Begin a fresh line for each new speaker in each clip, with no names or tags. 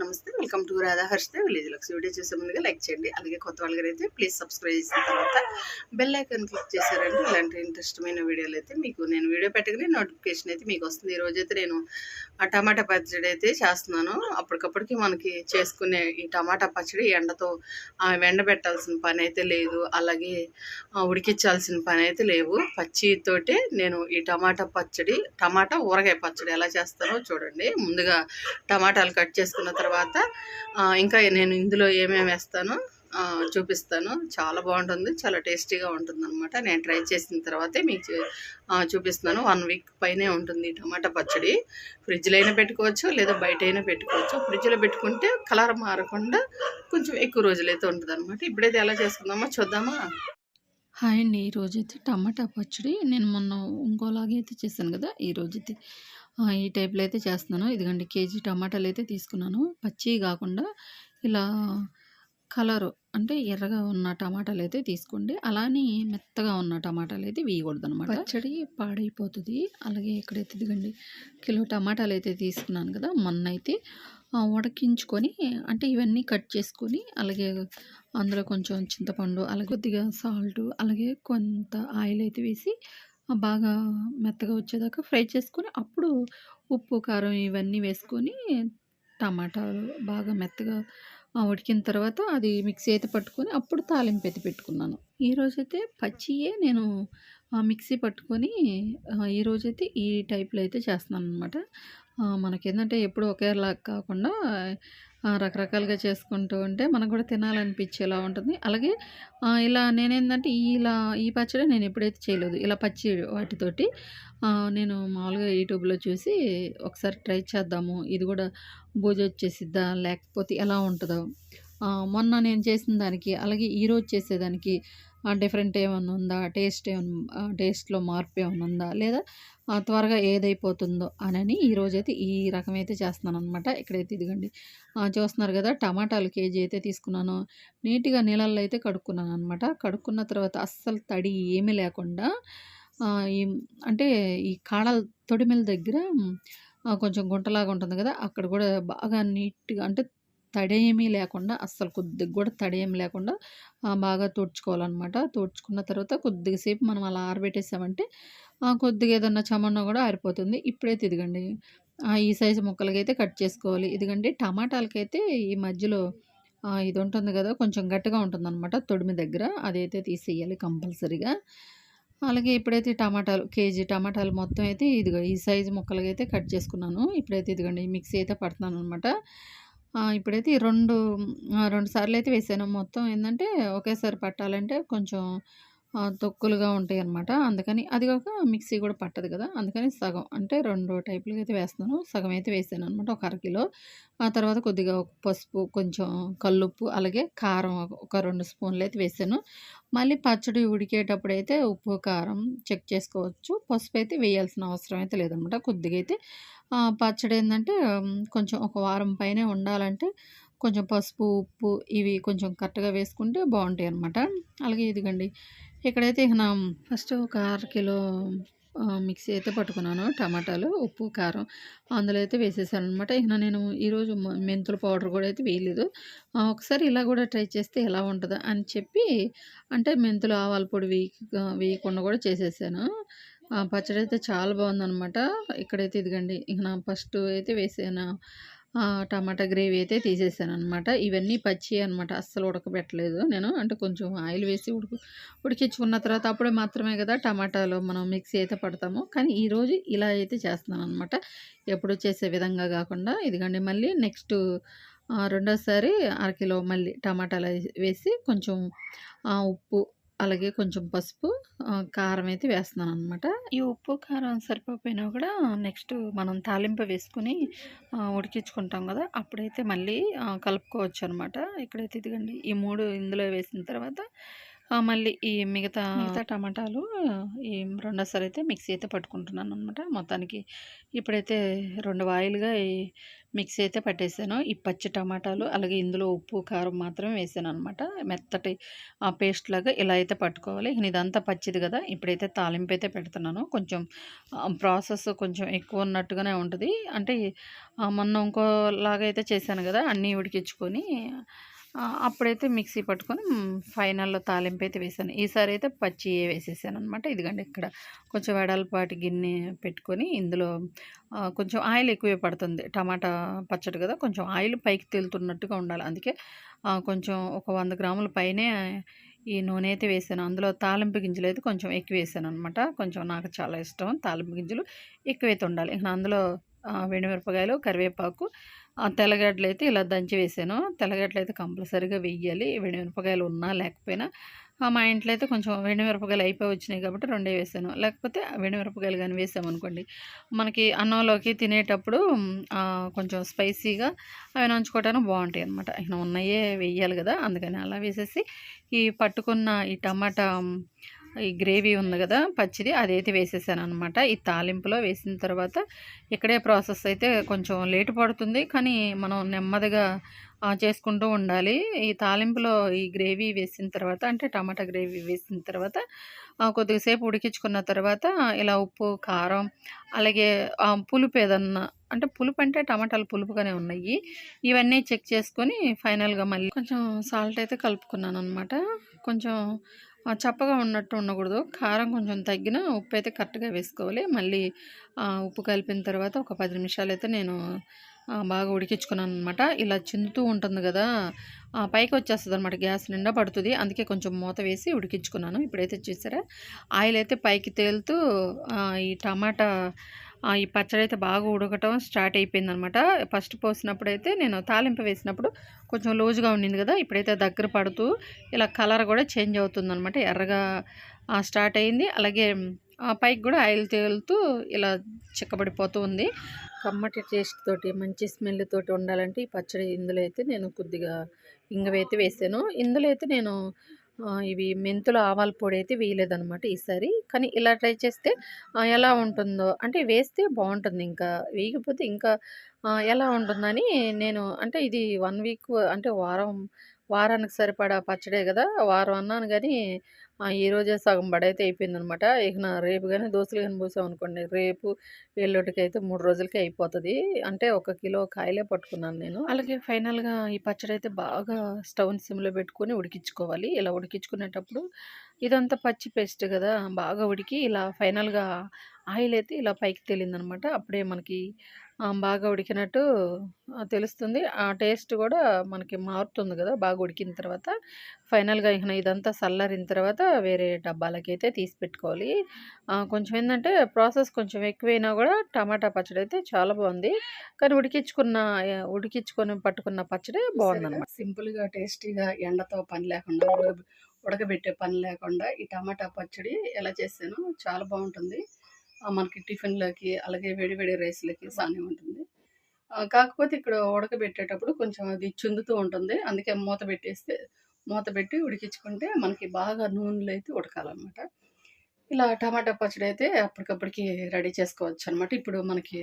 నమస్తే welcome to Radha Harshita village Lux. Video చూసే ముందుగా లైక్ చేయండి. అలాగే కొత్త వాళ్ళకి అయితే ప్లీజ్ సబ్స్క్రైబ్ చేసిన తర్వాత బెల్ ఐకాన్ క్లిక్ చేశారంటే ఇలాంటి ఇంట్రెస్టమైన వీడియోలు అయితే మీకు నేను వీడియో పెట్టగానే నోటిఫికేషన్ అయితే మీకు వస్తుంది. ఈ రోజైతే అయితే నేను ఆ టమాటా పచ్చడి అయితే చేస్తున్నాను. అప్పటికప్పటికి మనకి చేసుకునే ఈ టమాటా పచ్చడి ఎండతో ఎండబెట్టాల్సిన పని అయితే లేదు. అలాగే ఉడికించాల్సిన పని అయితే లేవు. పచ్చితోటే నేను ఈ టమాటా పచ్చడి టమాటా ఊరగాయ పచ్చడి ఎలా చేస్తానో చూడండి. ముందుగా టమాటాలు కట్ చేసుకున్న తర్వాత తర్వాత ఇంకా నేను ఇందులో ఏమేమి వేస్తానో చూపిస్తాను. చాలా బాగుంటుంది చాలా టేస్టీగా ఉంటుంది అనమాట నేను ట్రై చేసిన తర్వాతే మీకు చూపిస్తాను చూపిస్తున్నాను. వన్ వీక్ పైనే ఉంటుంది టమాటా పచ్చడి. ఫ్రిడ్జ్లో అయినా పెట్టుకోవచ్చు లేదా బయట అయినా పెట్టుకోవచ్చు. ఫ్రిడ్జ్లో పెట్టుకుంటే కలర్ మారకుండా కొంచెం ఎక్కువ రోజులైతే ఉంటుంది అనమాట ఇప్పుడైతే ఎలా చేసుకుందామో చూద్దామా?
హాయ్ అండి. ఈరోజైతే టమాటా పచ్చడి నేను మొన్న ఇంకోలాగే అయితే చేశాను కదా ఈరోజైతే ఈ టైప్లో అయితే చేస్తున్నాను. ఇదిగండి కేజీ టమాటాలు అయితే తీసుకున్నాను. పచ్చి కాకుండా ఇలా కలరు అంటే ఎర్రగా ఉన్న టమాటాలు అయితే తీసుకోండి. అలానే మెత్తగా ఉన్న టమాటాలు అయితే వేయకూడదు అనమాట పచ్చడి పాడైపోతుంది. అలాగే ఇక్కడైతే ఇదిగండి కిలో టమాటాలు అయితే తీసుకున్నాను కదా మొన్న అయితే ఉడకించుకొని అంటే ఇవన్నీ కట్ చేసుకొని అలాగే అందులో కొంచెం చింతపండు అలాగే కొద్దిగా సాల్ట్ అలాగే కొంత ఆయిల్ అయితే వేసి బాగా మెత్తగా వచ్చేదాకా ఫ్రై చేసుకొని అప్పుడు ఉప్పు కారం ఇవన్నీ వేసుకొని టమాటాలు బాగా మెత్తగా ఉడికిన తర్వాత అది మిక్సీ అయితే పట్టుకొని అప్పుడు తాలింపు అయితే పెట్టుకున్నాను. ఈరోజైతే పచ్చియే నేను ఆ, మిక్సీ పట్టుకొని ఈరోజైతే ఈ టైప్లో అయితే చేస్తున్నాను అనమాట మనకేంటంటే ఎప్పుడు ఒకేలా కాకుండా రకరకాలుగా చేసుకుంటూ ఉంటే మనకు కూడా తినాలనిపించేలా ఉంటుంది. అలాగే ఇలా నేనేంటంటే ఇలా ఈ పచ్చడి నేను ఎప్పుడైతే చేయలేదు ఇలా పచ్చి వాటితోటి నేను మామూలుగా యూట్యూబ్లో చూసి ఒకసారి ట్రై చేద్దాము ఇది కూడా బూజు వచ్చేసిద్దా లేకపోతే ఎలా ఉంటుందో మొన్న నేను చేసిన దానికి అలాగే ఈరోజు చేసేదానికి డిఫరెంట్ ఏమైనా ఉందా? టేస్ట్ ఏమైనా టేస్ట్లో మార్పు ఏమైనా ఉందా? లేదా త్వరగా ఏదైపోతుందో అని ఈరోజైతే ఈ రకం అయితే చేస్తున్నాను అనమాట ఇక్కడైతే ఇదిగండి. చూస్తున్నారు కదా టమాటాలు కేజీ అయితే తీసుకున్నాను. నీట్గా నీళ్ళల్లో అయితే కడుక్కున్నాను అనమాట కడుక్కున్న తర్వాత అస్సలు తడి ఏమీ లేకుండా ఈ అంటే ఈ కాడల తొడిమెల దగ్గర కొంచెం గుంటలాగా ఉంటుంది కదా అక్కడ కూడా బాగా నీట్గా అంటే తడేమీ లేకుండా అస్సలు కొద్దిగా కూడా తడేమి లేకుండా బాగా తోడ్చుకోవాలన్నమాట. తోడ్చుకున్న తర్వాత కొద్దిగా సేపు మనం అలా ఆరబెట్టేసామంటే కొద్దిగా ఏదన్నా చమన్న కూడా ఆరిపోతుంది. ఇప్పుడైతే ఇదిగండి ఈ సైజు ముక్కలకైతే కట్ చేసుకోవాలి. ఇదిగండి టమాటాలకైతే ఈ మధ్యలో ఇది ఉంటుంది కదా కొంచెం గట్టిగా ఉంటుంది అనమాట తొడిమి దగ్గర. అదైతే తీసేయాలి కంపల్సరీగా. అలాగే ఇప్పుడైతే టమాటాలు కేజీ టమాటాలు మొత్తం అయితే ఇదిగో ఈ సైజు ముక్కలకైతే కట్ చేసుకున్నాను. ఇప్పుడైతే ఇదిగోండి మిక్సీ అయితే పడుతున్నాను అనమాట ఇప్పుడైతే రెండు రెండు సార్లు అయితే వేసాను. మొత్తం ఏంటంటే ఒకేసారి పట్టాలంటే కొంచెం తొక్కులుగా ఉంటాయి అనమాట అందుకని అది కాక మిక్సీ కూడా పట్టదు కదా. అందుకని సగం అంటే రెండు టైపులుగా అయితే వేస్తున్నాను. సగం అయితే వేసాను అనమాట ఒక అరకిలో. ఆ తర్వాత కొద్దిగా ఒక పసుపు కొంచెం కల్లుప్పు అలాగే కారం ఒక- రెండు స్పూన్లు అయితే వేసాను. మళ్ళీ పచ్చడి ఉడికేటప్పుడు అయితే ఉప్పు కారం చెక్ చేసుకోవచ్చు. పసుపు అయితే వేయాల్సిన అవసరం అయితే లేదనమాట కొద్దిగా అయితే పచ్చడి ఏంటంటే కొంచెం ఒక వారం పైనే ఉండాలంటే కొంచెం పసుపు ఉప్పు ఇవి కొంచెం కరెక్ట్గా వేసుకుంటే బాగుంటాయి అనమాట అలాగే ఇదిగండి ఇక్కడైతే ఇక నా ఫస్ట్ ఒక అర కిలో మిక్సీ అయితే పట్టుకున్నాను. టమాటాలు ఉప్పు కారం అందులో అయితే వేసేసాను అనమాట ఇక నేను ఈరోజు మ- మెంతుల పౌడర్ కూడా అయితే వేయలేదు. ఒకసారి ఇలా కూడా ట్రై చేస్తే ఎలా ఉంటుందో అని చెప్పి అంటే మెంతులు ఆవాల పొడి వేయ వేయకుండా కూడా చేసేసాను. ఆ, పచ్చడి అయితే చాలా బాగుందనమాట ఇక్కడైతే ఇదిగండి ఇక నా ఫస్ట్ అయితే వేసాను. టమాటా గ్రేవీ అయితే తీసేసాను అనమాట ఇవన్నీ పచ్చి అనమాట అస్సలు ఉడకబెట్టలేదు నేను. అంటే కొంచెం ఆయిల్ వేసి ఉడుకు ఉడికించుకున్న తర్వాత అప్పుడే మాత్రమే కదా టమాటాలు మనం మిక్సీ అయితే పడతాము. కానీ ఈరోజు ఇలా అయితే చేస్తున్నాను అనమాట ఎప్పుడు చేసే విధంగా కాకుండా ఇదిగండి మళ్ళీ నెక్స్ట్ రెండోసారి అరకిలో మళ్ళీ టమాటాలు వేసి కొంచెం ఉప్పు అలాగే కొంచెం పసుపు కారం అయితే వేస్తున్నాను అనమాట ఈ ఉప్పు కారం సరిపోయినా కూడా నెక్స్ట్ మనం తాలింపు వేసుకుని ఉడికించుకుంటాం కదా అప్పుడైతే మళ్ళీ కలుపుకోవచ్చు అనమాట ఇక్కడైతే ఇదిగండి ఈ మూడు ఇందులో వేసిన తర్వాత మళ్ళీ ఈ మిగతా మిగతా టమాటాలు ఈ రెండోసారి అయితే మిక్సీ అయితే పట్టుకుంటున్నాను అనమాట మొత్తానికి ఇప్పుడైతే రెండు వాయిల్గా ఈ మిక్సీ అయితే పట్టేసాను. ఈ పచ్చి టమాటాలు అలాగే ఇందులో ఉప్పు కారం మాత్రమే వేసాను అనమాట మెత్తటి ఆ పేస్ట్ లాగా ఇలా అయితే పట్టుకోవాలి. ఇక ఇదంతా పచ్చిది కదా ఇప్పుడైతే తాలింపు అయితే పెడుతున్నాను. కొంచెం ప్రాసెస్ కొంచెం ఎక్కువ ఉన్నట్టుగానే ఉంటుంది. అంటే మొన్న ఇంకోలాగా అయితే చేశాను కదా అన్నీ ఉడికించుకొని అప్పుడైతే మిక్సీ పట్టుకొని ఫైనల్లో తాలింపు అయితే వేసాను. ఈసారి అయితే పచ్చి వేసేసాను అనమాట ఇదిగండి ఇక్కడ కొంచెం వెడల్పాటి గిన్నె పెట్టుకొని ఇందులో కొంచెం ఆయిల్ ఎక్కువే పడుతుంది. టమాటా పచ్చడి కదా కొంచెం ఆయిల్ పైకి తేలుతున్నట్టుగా ఉండాలి. అందుకే కొంచెం ఒక వంద గ్రాముల పైనే ఈ నూనె అయితే వేసాను. అందులో తాలింపు గింజలు అయితే కొంచెం ఎక్కువ వేసాను అనమాట కొంచెం నాకు చాలా ఇష్టం తాలింపు గింజలు ఎక్కువైతే ఉండాలి. ఇంకా అందులో వెండిమిరపకాయలు కరివేపాకు తెల్లగడ్డలు అయితే ఇలా దంచి వేసాను. తెల్లగడ్డలు అయితే కంపల్సరీగా వెయ్యాలి. వెండిమిరపకాయలు ఉన్నా లేకపోయినా. మా ఇంట్లో అయితే కొంచెం వెండిమిరపకాయలు అయిపోయి వచ్చినాయి కాబట్టి రెండే వేసాను. లేకపోతే వెండిమిరపకాయలు కానీ వేసామనుకోండి. మనకి అన్నంలోకి తినేటప్పుడు కొంచెం స్పైసీగా అవి నంచుకోవడానికి బాగుంటాయి అనమాట ఇక ఉన్నాయే వేయాలి కదా. అందుకని అలా వేసేసి ఈ పట్టుకున్న ఈ టమాటా ఈ గ్రేవీ ఉంది కదా పచ్చిది అదైతే వేసేసాను అనమాట ఈ తాలింపులో వేసిన తర్వాత ఇక్కడే ప్రాసెస్ అయితే కొంచెం లేట్ పడుతుంది కానీ మనం నెమ్మదిగా చేసుకుంటూ ఉండాలి. ఈ తాలింపులో ఈ గ్రేవీ వేసిన తర్వాత అంటే టమాటా గ్రేవీ వేసిన తర్వాత ఆ, కొద్దిసేపు ఉడికించుకున్న తర్వాత ఇలా ఉప్పు కారం అలాగే పులుపు ఏదన్నా అంటే పులుపు అంటే టమాటాలు పులుపుగానే ఉన్నాయి. ఇవన్నీ చెక్ చేసుకొని ఫైనల్గా మళ్ళీ కొంచెం సాల్ట్ అయితే కలుపుకున్నాను అనమాట కొంచెం చప్పగా ఉన్నట్టు ఉండకూడదు. కారం కొంచెం తగ్గిన ఉప్పు అయితే కరెక్ట్గా వేసుకోవాలి. మళ్ళీ ఉప్పు కలిపిన తర్వాత ఒక పది నిమిషాలు అయితే నేను బాగా ఉడికించుకున్నాను అనమాట ఇలా చిందుతూ ఉంటుంది కదా ఆ, పైకి వచ్చేస్తుంది అనమాట గ్యాస్ నిండా పడుతుంది. అందుకే కొంచెం మూత వేసి ఉడికించుకున్నాను. ఇప్పుడైతే చూసారా? ఆయిల్ అయితే పైకి తేలుతూ ఈ టమాటా ఈ పచ్చడి అయితే బాగా ఉడకటం స్టార్ట్ అయిపోయింది అనమాట ఫస్ట్ పోసినప్పుడు అయితే నేను తాలింపు వేసినప్పుడు కొంచెం లూజ్గా ఉండింది కదా ఇప్పుడైతే దగ్గర పడుతూ ఇలా కలర్ కూడా చేంజ్ అవుతుంది అనమాట ఎర్రగా స్టార్ట్ అయింది. అలాగే ఆ, పైకి కూడా ఆయిల్ తేలుతూ ఇలా చిక్కబడిపోతూ ఉంది. కమ్మటి టేస్ట్ తోటి మంచి స్మెల్ తోటి ఉండాలంటే ఈ పచ్చడి ఇందులో అయితే నేను కొద్దిగా ఇంగవైతే వేసాను. ఇందులో అయితే నేను ఇవి మెంతుల ఆవాల పొడి అయితే వేయలేదనమాట ఈసారి. కానీ ఇలా ట్రై చేస్తే ఎలా ఉంటుందో అంటే వేస్తే బాగుంటుంది ఇంకా. వేయకపోతే ఇంకా ఎలా ఉంటుందని నేను అంటే ఇది వన్ వీక్ అంటే వారం వారానికి సరిపడా పచ్చడే కదా వారం అన్నాను కానీ ఈరోజే ఈ రోజే సగం బడైతే అయిపోయిందనమాట. ఇక నా రేపు కానీ దోశలు కానీ పోసాం అనుకోండి రేపు ఎల్లుడికి అయితే మూడు రోజులకి అయిపోతుంది. అంటే ఒక కిలో కాయలే పట్టుకున్నాను నేను. అలాగే ఫైనల్గా ఈ పచ్చడి అయితే బాగా స్టవ్ని సిమ్లో పెట్టుకొని ఉడికించుకోవాలి. ఇలా ఉడికించుకునేటప్పుడు ఇదంతా పచ్చి పేస్ట్ కదా బాగా ఉడికి ఇలా ఫైనల్గా ఆయిల్ అయితే ఇలా పైకి తేలిందనమాట. అప్పుడే మనకి బాగా ఉడికినట్టు తెలుస్తుంది. ఆ టేస్ట్ కూడా మనకి మారుతుంది కదా! బాగా ఉడికిన తర్వాత ఫైనల్గా ఇక ఇదంతా చల్లారిన తర్వాత వేరే డబ్బాలకి అయితే తీసి పెట్టుకోవాలి. కొంచెం ఏంటంటే ప్రాసెస్ కొంచెం ఎక్కువైనా కూడా టమాటా పచ్చడి అయితే చాలా బాగుంది. కానీ ఉడికించుకున్న ఉడికించుకొని పట్టుకున్న పచ్చడి బాగుందన్నమాట.
సింపుల్గా టేస్టీగా ఎండతో పని లేకుండా ఉడక- ఉడకబెట్టే పని లేకుండా ఈ టమాటా పచ్చడి ఎలా చేశాను చాలా బాగుంటుంది. మనకి టిఫిన్లోకి అలాగే వేడి వేడి రైస్లకి సానే ఉంటుంది. కాకపోతే ఇక్కడ ఉడకబెట్టేటప్పుడు కొంచెం అది చుందుతూ ఉంటుంది. అందుకే మూత పెట్టేస్తే మూత పెట్టి ఉడికించుకుంటే మనకి బాగా నూనెలో అయితే ఉడకాలన్నమాట. ఇలా టమాటా పచ్చడి అయితే అప్పటికప్పటికి రెడీ చేసుకోవచ్చు అనమాట ఇప్పుడు మనకి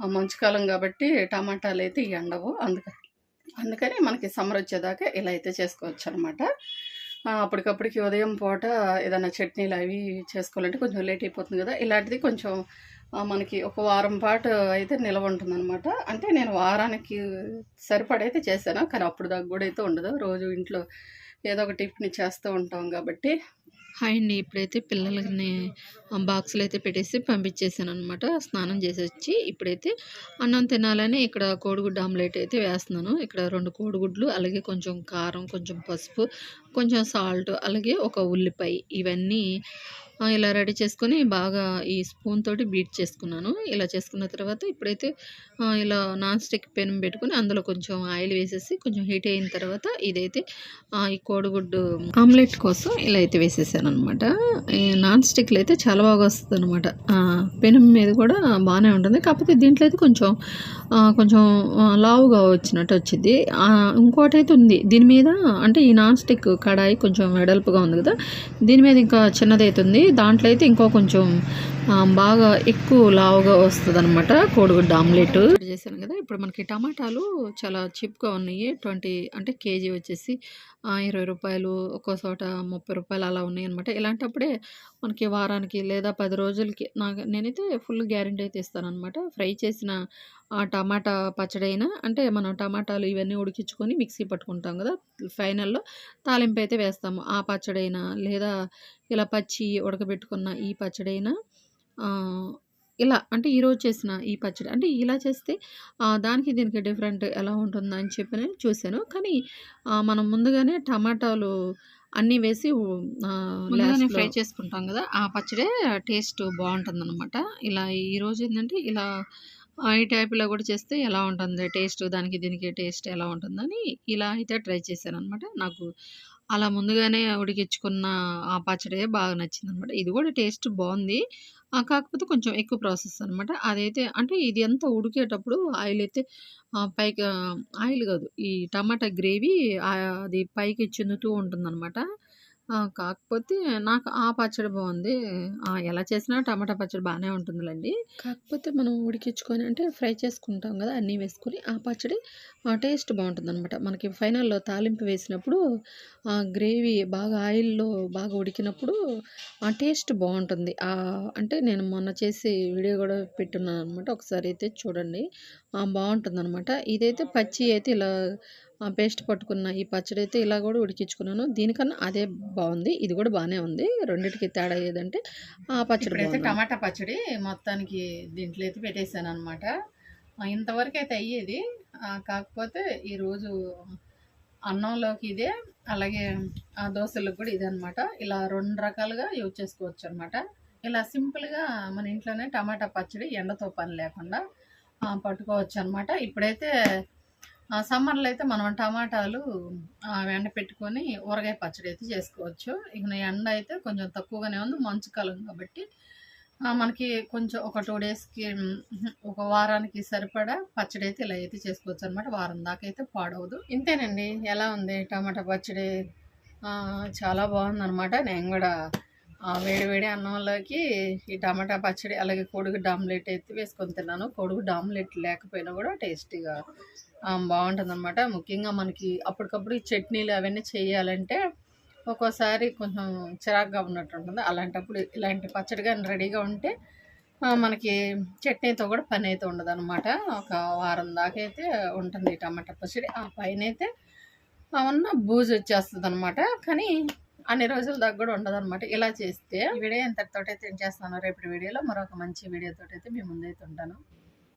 మంచు మంచుకాలం కాబట్టి టమాటాలు అయితే ఎండవు. అందుకని అందుకని మనకి సమ్మర్ వచ్చేదాకా ఇలా అయితే చేసుకోవచ్చు అనమాట అప్పటికప్పటికి ఉదయం పూట ఏదైనా చట్నీలు అవి చేసుకోవాలంటే కొంచెం లేట్ అయిపోతుంది కదా. ఇలాంటిది కొంచెం మనకి ఒక వారం పాటు అయితే నిల్వ ఉంటుందన్నమాట. అంటే నేను వారానికి సరిపడైతే చేశాను. కానీ అప్పుడు దాకా కూడా అయితే ఉండదు. రోజు ఇంట్లో ఏదో ఒక టిఫిన్ చేస్తూ ఉంటాం కాబట్టి
హాయ్ అండి ఇప్పుడైతే పిల్లలని బాక్సులు అయితే పెట్టేసి పంపించేసాను అనమాట స్నానం చేసి వచ్చి ఇప్పుడైతే అన్నం తినాలని ఇక్కడ కోడిగుడ్డు ఆమ్లెట్ అయితే వేస్తున్నాను. ఇక్కడ రెండు కోడిగుడ్లు అలాగే కొంచెం కారం కొంచెం పసుపు కొంచెం సాల్ట్ అలాగే ఒక ఉల్లిపాయ ఇవన్నీ ఇలా రెడీ చేసుకొని బాగా ఈ స్పూన్ తోటి బీట్ చేసుకున్నాను. ఇలా చేసుకున్న తర్వాత ఇప్పుడైతే ఇలా నాన్ స్టిక్ పెనం పెట్టుకొని అందులో కొంచెం ఆయిల్ వేసేసి కొంచెం హీట్ అయిన తర్వాత ఇదైతే ఈ కోడిగుడ్డు ఆమ్లెట్ కోసం ఇలా అయితే వేసేసాను అనమాట ఈ నాన్ స్టిక్లో అయితే చాలా బాగా వస్తుంది అనమాట పెనం మీద కూడా బాగానే ఉంటుంది. కాకపోతే దీంట్లో అయితే కొంచెం కొంచెం లావుగా వచ్చినట్టు వచ్చింది. ఇంకోటైతే ఇంకోటి అయితే ఉంది. దీని మీద అంటే ఈ నాన్ స్టిక్ కడాయి కొంచెం వెడల్పుగా ఉంది కదా. దీని మీద ఇంకా చిన్నది అయితే ఉంది దాంట్లో అయితే ఇంకో కొంచెం బాగా ఎక్కువ లావుగా వస్తుంది అనమాట కోడిగుడ్డ ఆమ్లెట్. చేశాను కదా. ఇప్పుడు మనకి టమాటాలు చాలా చీప్గా ఉన్నాయి. ట్వంటీ అంటే కేజీ వచ్చేసి ఇరవై రూపాయలు ఒక్కో చోట ముప్పై రూపాయలు అలా ఉన్నాయన్నమాట. ఇలాంటప్పుడే మనకి వారానికి లేదా పది రోజులకి నాకు నేనైతే ఫుల్ గ్యారెంటీ అయితే ఇస్తాను అనమాట ఫ్రై చేసిన ఆ టమాటా పచ్చడి అయినా అంటే మనం టమాటాలు ఇవన్నీ ఉడికించుకొని మిక్సీ పట్టుకుంటాం కదా ఫైనల్లో తాలింపు అయితే వేస్తాము. ఆ పచ్చడైనా లేదా ఇలా పచ్చి ఉడకబెట్టుకున్న ఈ పచ్చడైనా ఇలా అంటే ఈరోజు చేసిన ఈ పచ్చడి అంటే ఇలా చేస్తే దానికి దీనికి డిఫరెంట్ ఎలా ఉంటుందా అని చెప్పి నేను చూశాను. కానీ మనం ముందుగానే టమాటాలు అన్నీ వేసి ముందుగానే ఫ్రై చేసుకుంటాం కదా ఆ పచ్చడే టేస్ట్ బాగుంటుంది అనమాట ఇలా ఈరోజు ఏంటంటే ఇలా ఈ టైప్లో కూడా చేస్తే ఎలా ఉంటుంది టేస్ట్ దానికి దీనికి టేస్ట్ ఎలా ఉంటుందని ఇలా అయితే ట్రై చేశాను అనమాట నాకు అలా ముందుగానే ఉడికించుకున్న ఆ పచ్చడే బాగా నచ్చింది అనమాట ఇది కూడా టేస్ట్ బాగుంది. కాకపోతే కొంచెం ఎక్కువ ప్రాసెస్ అనమాట అదైతే అంటే ఇది అంతా ఉడికేటప్పుడు ఆయిల్ అయితే పైకి ఆయిల్ కాదు ఈ టమాటా గ్రేవీ అది పైకి చిందుతూ ఉంటుందన్నమాట. కాకపోతే నాకు ఆ పచ్చడి బాగుంది ఎలా చేసినా టమాటా పచ్చడి బాగానే ఉంటుందిలేండి. కాకపోతే మనం ఉడికించుకొని అంటే ఫ్రై చేసుకుంటాం కదా! అన్నీ వేసుకొని ఆ పచ్చడి ఆ టేస్ట్ బాగుంటుంది అనమాట మనకి ఫైనల్లో తాలింపు వేసినప్పుడు ఆ గ్రేవీ బాగా ఆయిల్లో బాగా ఉడికినప్పుడు ఆ టేస్ట్ బాగుంటుంది అంటే నేను మొన్న చేసి వీడియో కూడా పెట్టున్నాను అనమాట ఒకసారి అయితే చూడండి. బాగుంటుంది అనమాట ఇదైతే పచ్చి అయితే ఇలా పేస్ట్ పట్టుకున్న ఈ పచ్చడి అయితే ఇలా కూడా ఉడికించుకున్నాను. దీనికన్నా అదే బాగుంది. ఇది కూడా బాగానే ఉంది. రెండింటికి తేడా ఏదంటే ఆ పచ్చడి బాగుంది.
టమాటా పచ్చడి మొత్తానికి దీంట్లో అయితే పెట్టేశాను అనమాట ఇంతవరకు అయితే అయ్యేది. కాకపోతే ఈరోజు అన్నంలోకి ఇదే అలాగే ఆ దోశలకు కూడా ఇదే అనమాట ఇలా రెండు రకాలుగా యూజ్ చేసుకోవచ్చు అనమాట ఇలా సింపుల్గా మన ఇంట్లోనే టమాటా పచ్చడి ఎండతో పని లేకుండా పట్టుకోవచ్చు అనమాట ఇప్పుడైతే సమ్మర్లో అయితే మనం టమాటాలు ఆ, ఎండ పెట్టుకొని ఊరగాయ పచ్చడి అయితే చేసుకోవచ్చు. ఇక ఎండ అయితే కొంచెం తక్కువగానే ఉంది మంచు కాలం కాబట్టి మనకి కొంచెం ఒక టూ డేస్కి ఒక వారానికి సరిపడా పచ్చడి అయితే ఇలా అయితే చేసుకోవచ్చు అనమాట వారం దాకా అయితే పాడవదు. ఇంతేనండి ఎలా ఉంది టమాటా పచ్చడి? చాలా బాగుందన్నమాట. నేను కూడా వేడివేడి అన్నంలోకి ఈ టమాటా పచ్చడి అలాగే కొడుకు డామ్లెట్ అయితే వేసుకొని తిన్నాను. కొడుకు డామ్లెట్ లేకపోయినా కూడా టేస్టీగా బాగుంటుంది అనమాట ముఖ్యంగా మనకి అప్పటికప్పుడు ఈ చట్నీలు అవన్నీ చేయాలంటే ఒక్కోసారి కొంచెం చిరాకుగా ఉన్నట్టు ఉంటుంది. అలాంటప్పుడు ఇలాంటి పచ్చడి కానీ రెడీగా ఉంటే మనకి చట్నీతో కూడా పని అయితే ఉండదు అనమాట ఒక వారం దాకా అయితే ఉంటుంది ఈ టమాటా పచ్చడి. ఆ పైన అయితే ఉన్న బూజు వచ్చేస్తుంది అనమాట కానీ అన్ని రోజుల దాకా కూడా ఉండదు అనమాట ఇలా చేస్తే ఈ వీడియో ఎంతటితోటైతే ఏం చేస్తాను. రేపటి వీడియోలో మరొక మంచి వీడియోతో అయితే మీ ముందైతే ఉంటాను.